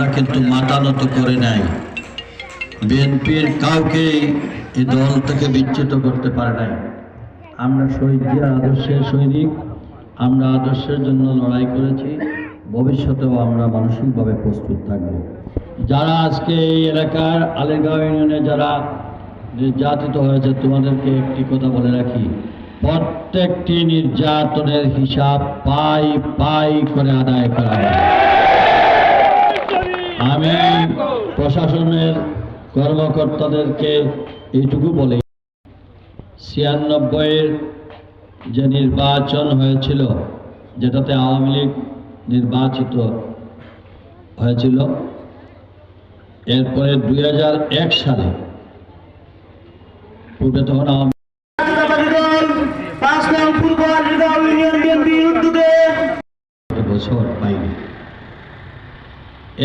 আমরা কিন্তু মাথা নত করে নাই। বিএনপির কাউকে এই দল থেকে বিচ্যুত করতে পারে নাই। আমরা শহীদ জিয়ার আদর্শের সৈনিক, আমরা আদর্শের জন্য লড়াই করেছি, ভবিষ্যতেও আমরা মানসিকভাবে প্রস্তুত থাকব। যারা আজকে এই এলাকার আলেগাঁও ইউনিয়নে যারা নির্যাতিত হয়েছে, তোমাদেরকে একটি কথা বলে রাখি। প্রত্যেকটি নির্যাতনের হিসাব পাই পাই করে আদায় করা হবে আমি প্রশাসনের কর্মকর্তাদেরকে এইটুকু বলি। ছিয়ানব্বইয়ের যে নির্বাচন হয়েছিল যেটাতে আওয়ামী লীগ নির্বাচিত হয়েছিল এরপরে দুই হাজার এক সালে পূর্বে তখন আওয়ামী বছর পাইনি।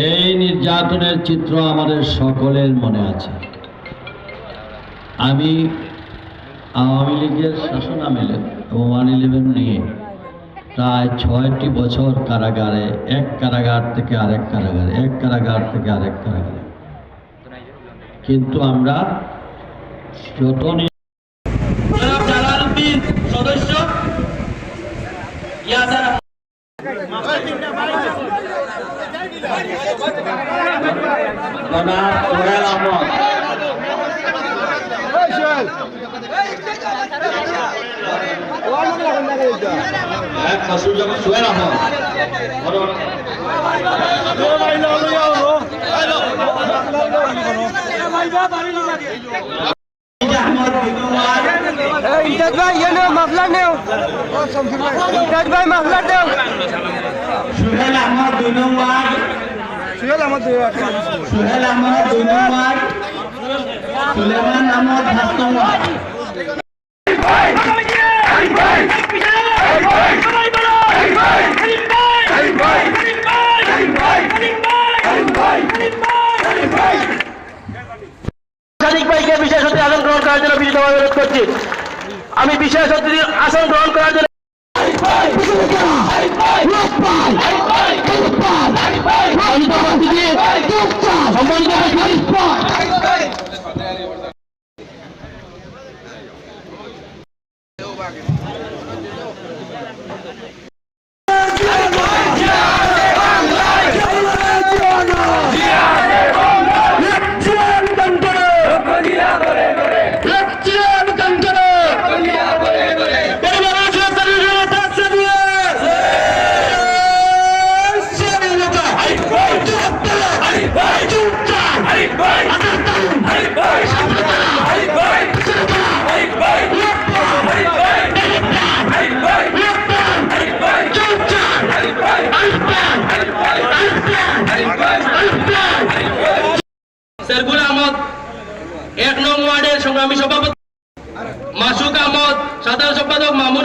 এই নির্যাতনের চিত্র আমাদের সকলের মনে আছে। আমি আওয়ামী লীগের শাসন আমলে ওয়ান ইলেভেন নিয়ে প্রায় ছয়টি বছর কারাগারে, এক কারাগার থেকে আরেক কারাগারে, এক কারাগার থেকে আরেক কারাগারে। কিন্তু আমরা যত সদস্য জনাব সোহেল আহমদ সোহেল আহমদ ইমতাজ ভাই ইয়ে নেও মাফলার নেও ইমতাজ ভাই মাফলার দেও সুহেল আহমদ দুই নম্বর সুহেল আমার সুহেল আহমদ দুই নম্বর সুলেমান আহমদ পাঁচ নম্বর সাদিক ভাইকে বিশেষ অতিথি আসন গ্রহণ বিনীতভাবে অনুরোধ করছি। আমি বিশেষ অতিথি আসন গ্রহণ করার জন্য সেরগুল আহমদ এক নং ওয়ার্ডের সংগ্রামী সভাপতি মাসুক আহমদ সাধারণ সম্পাদক মামুন